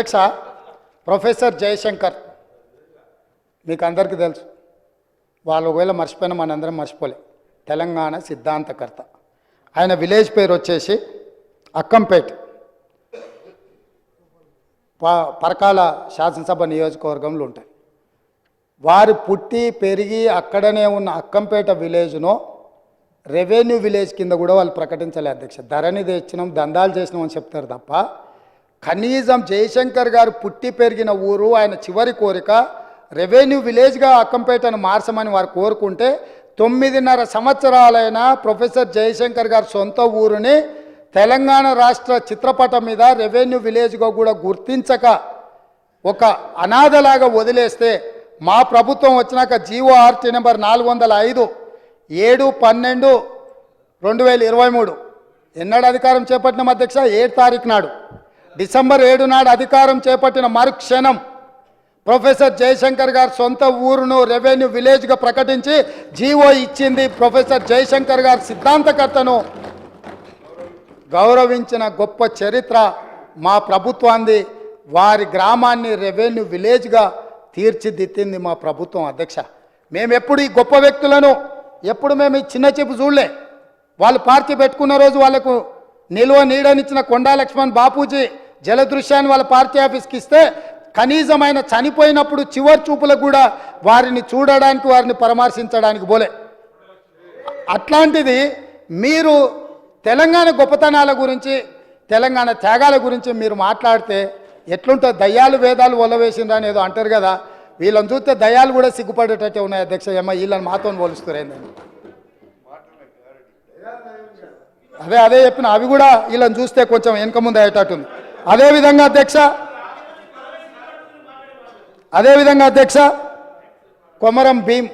అధ్యక్ష ప్రొఫెసర్ జయశంకర్. మీకు అందరికీ తెలుసు. వాళ్ళు ఒకవేళ మర్చిపోయినా మనందరం మర్చిపోలే. తెలంగాణ సిద్ధాంతకర్త. ఆయన విలేజ్ పేరు వచ్చేసి అక్కంపేట్. ప- పరకాల శాసనసభ నియోజకవర్గంలో ఉంటాయి. వారు పుట్టి పెరిగి అక్కడనే ఉన్న అక్కంపేట విలేజ్ను రెవెన్యూ విలేజ్ కింద కూడా వాళ్ళు ప్రకటించలే అధ్యక్ష. ధరణి తెచ్చినాం దందాలు చేసినాం అని చెప్తారు తప్ప కనీసం జయశంకర్ గారు పుట్టి పెరిగిన ఊరు ఆయన చివరి కోరిక రెవెన్యూ విలేజ్గా అక్కంపేటను మార్చమని వారు కోరుకుంటే తొమ్మిదిన్నర సంవత్సరాలైన ప్రొఫెసర్ జయశంకర్ గారు సొంత ఊరుని తెలంగాణ రాష్ట్ర చిత్రపటం మీద రెవెన్యూ విలేజ్గా కూడా గుర్తించక ఒక అనాథలాగా వదిలేస్తే మా ప్రభుత్వం వచ్చినాక జీవో ఆర్టీ నెంబర్ నాలుగు వందల ఐదు ఏడు పన్నెండు రెండు వేల ఇరవై మూడు. ఎన్నడు అధికారం చేపట్టిన అధ్యక్ష? ఏడు తారీఖు నాడు. డిసెంబర్ ఏడు నాడు అధికారం చేపట్టిన మరుక్షణం ప్రొఫెసర్ జయశంకర్ గారు సొంత ఊరును రెవెన్యూ విలేజ్గా ప్రకటించి జీవో ఇచ్చింది ప్రొఫెసర్ జయశంకర్ గారు సిద్ధాంతకర్తను. గౌరవించిన గొప్ప చరిత్ర మా ప్రభుత్వాన్ని వారి గ్రామాన్ని రెవెన్యూ విలేజ్గా తీర్చిదిద్దింది మా ప్రభుత్వం అధ్యక్ష. మేము ఎప్పుడు ఈ గొప్ప వ్యక్తులను ఎప్పుడు మేము ఈ చిన్న చెప్పు చూడలే. వాళ్ళు పార్టీ పెట్టుకున్న రోజు వాళ్ళకు నిల్వ నీడనిచ్చిన కొండా లక్ష్మణ్ బాపూజీ జలదృశ్యాన్ని వాళ్ళ పార్టీ ఆఫీస్కి ఇస్తే కనీసమైన చనిపోయినప్పుడు చివరి చూపులకు కూడా వారిని చూడడానికి వారిని పరామర్శించడానికి పోలే అట్లాంటిది మీరు తెలంగాణ గొప్పతనాల గురించి తెలంగాణ త్యాగాల గురించి మీరు మాట్లాడితే ఎట్లుంటో దయ్యాలు వేదాలు ఒలవేసిండ్రు ఏదో అంటారు కదా. వీళ్ళని చూస్తే దయ్యాలు కూడా సిగ్గుపడేటట్టే ఉన్నాయి అధ్యక్ష ఏమో వీళ్ళని మాతో పోలుస్తారేందని అదే అదే చెప్పిన అవి కూడా వీళ్ళని చూస్తే కొంచెం వెనక ముందు అయ్యేటట్టుంది. అదేవిధంగా అధ్యక్ష అదేవిధంగా అధ్యక్ష కొమరం భీం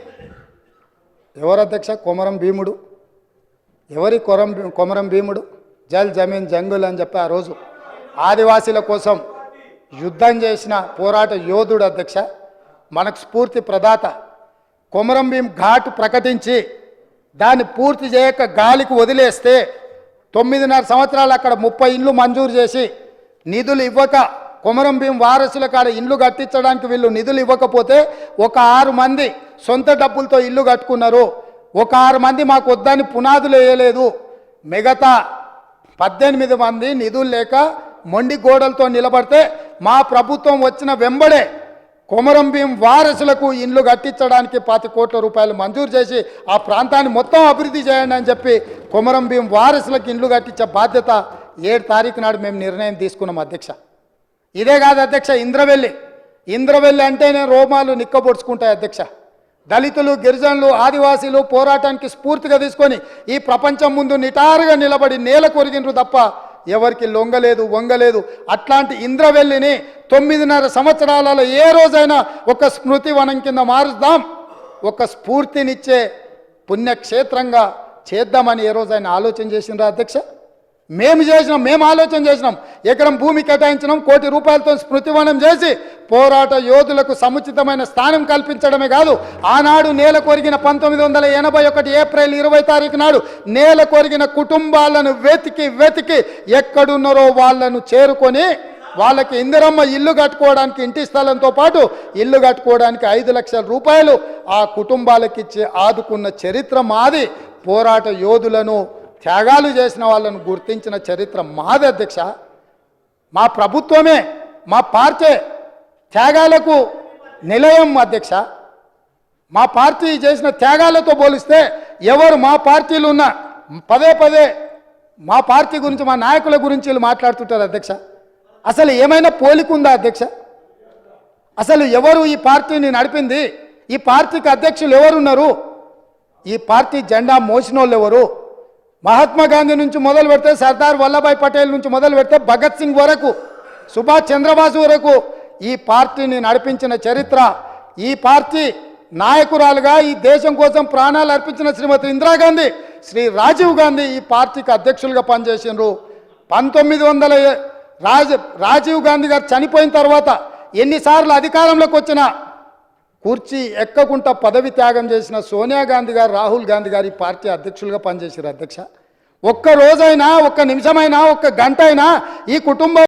ఎవరు అధ్యక్ష? కొమరం భీముడు. ఎవరి కొరం కొమరం భీముడు? జల్ జమీన్ జంగుల్ అని చెప్పి ఆ రోజు ఆదివాసీల కోసం యుద్ధం చేసిన పోరాట యోధుడు అధ్యక్ష మనకు స్ఫూర్తి ప్రదాత. కొమరం భీం ఘాట్ ప్రకటించి దాన్ని పూర్తి చేయక గాలికి వదిలేస్తే తొమ్మిదిన్నర సంవత్సరాలు అక్కడ ముప్పై ఇండ్లు మంజూరు చేసి నిధులు ఇవ్వక కొమరం భీం వారసుల కాడ ఇండ్లు కట్టించడానికి వీళ్ళు నిధులు ఇవ్వకపోతే ఒక ఆరు మంది సొంత డబ్బులతో ఇల్లు కట్టుకున్నారు. ఒక ఆరు మంది మాకు వద్దని పునాదులు వేయలేదు. మిగతా పద్దెనిమిది మంది నిధులు లేక మొండి గోడలతో నిలబడితే మా ప్రభుత్వం వచ్చిన వెంబడే కొమరం భీం వారసులకు ఇండ్లు కట్టించడానికి పాతి కోట్ల రూపాయలు మంజూరు చేసి ఆ ప్రాంతాన్ని మొత్తం అభివృద్ధి చేయండి అని చెప్పి కొమరం భీం వారసులకు ఇండ్లు కట్టించే బాధ్యత ఏడు తారీఖు నాడు మేము నిర్ణయం తీసుకున్నాం అధ్యక్ష. ఇదే కాదు అధ్యక్ష ఇంద్రవెల్లి. ఇంద్రవెల్లి అంటేనే రోమాలు నిక్కబొడుచుకుంటాయి అధ్యక్ష. దళితులు గిరిజనులు ఆదివాసీలు పోరాటానికి స్ఫూర్తిగా తీసుకొని ఈ ప్రపంచం ముందు నిటారుగా నిలబడి నేల కొరిగినరు తప్ప ఎవరికి లొంగలేదు వంగలేదు. అట్లాంటి ఇంద్రవెల్లిని తొమ్మిదిన్నర సంవత్సరాలలో ఏ రోజైనా ఒక స్మృతి వనం కింద మారుద్దాం. ఒక స్ఫూర్తినిచ్చే పుణ్యక్షేత్రంగా చేద్దామని ఏ రోజైనా ఆలోచన చేసిండ్రా అధ్యక్ష? మేము చేసినాం మేము ఆలోచన చేసినాం. ఎకరం భూమి కేటాయించడం కోటి రూపాయలతో స్మృతివనం చేసి పోరాట యోధులకు సముచితమైన స్థానం కల్పించడమే కాదు ఆనాడు నేల కొరిగిన పంతొమ్మిది వందల ఎనభై ఒకటి ఏప్రిల్ ఇరవై తారీఖు నాడు నేల కొరిగిన కుటుంబాలను వెతికి వెతికి ఎక్కడున్నారో వాళ్ళను చేరుకొని వాళ్ళకి ఇందిరమ్మ ఇల్లు కట్టుకోవడానికి ఇంటి స్థలంతో పాటు ఇల్లు కట్టుకోవడానికి ఐదు లక్షల రూపాయలు ఆ కుటుంబాలకిచ్చి ఆదుకున్న చరిత్ర మాది. పోరాట యోధులను త్యాగాలు చేసిన వాళ్ళను గుర్తించిన చరిత్ర మాది అధ్యక్ష. మా ప్రభుత్వమే మా పార్టీ త్యాగాలకు నిలయం అధ్యక్ష. మా పార్టీ చేసిన త్యాగాలతో పోలిస్తే ఎవరు మా పార్టీలు ఉన్న పదే పదే మా పార్టీ గురించి మా నాయకుల గురించి వీళ్ళు మాట్లాడుతుంటారు అధ్యక్ష. అసలు ఏమైనా పోలికుందా అధ్యక్ష? అసలు ఎవరు ఈ పార్టీని నడిపింది? ఈ పార్టీకి అధ్యక్షులు ఎవరున్నారు? ఈ పార్టీ జెండా మోసిన వాళ్ళు ఎవరు? మహాత్మా గాంధీ నుంచి మొదలు పెడితే సర్దార్ వల్లభాయ్ పటేల్ నుంచి మొదలు పెడితే భగత్ సింగ్ వరకు సుభాష్ చంద్రబాసు వరకు ఈ పార్టీని నడిపించిన చరిత్ర ఈ పార్టీ నాయకురాలుగా ఈ దేశం కోసం ప్రాణాలు అర్పించిన శ్రీమతి ఇందిరాగాంధీ శ్రీ రాజీవ్ గాంధీ ఈ పార్టీకి అధ్యక్షులుగా పనిచేసినారు పంతొమ్మిది వందల రాజ రాజీవ్ గాంధీ గారు చనిపోయిన తర్వాత ఎన్నిసార్లు అధికారంలోకి వచ్చినా కుర్చీ ఎక్కకుండా పదవి త్యాగం చేసిన సోనియా గాంధీ గారు రాహుల్ గాంధీ గారి పార్టీ అధ్యక్షులుగా పనిచేశారు అధ్యక్ష. ఒక్క రోజైనా ఒక్క నిమిషమైనా ఒక్క గంట అయినా ఈ కుటుంబం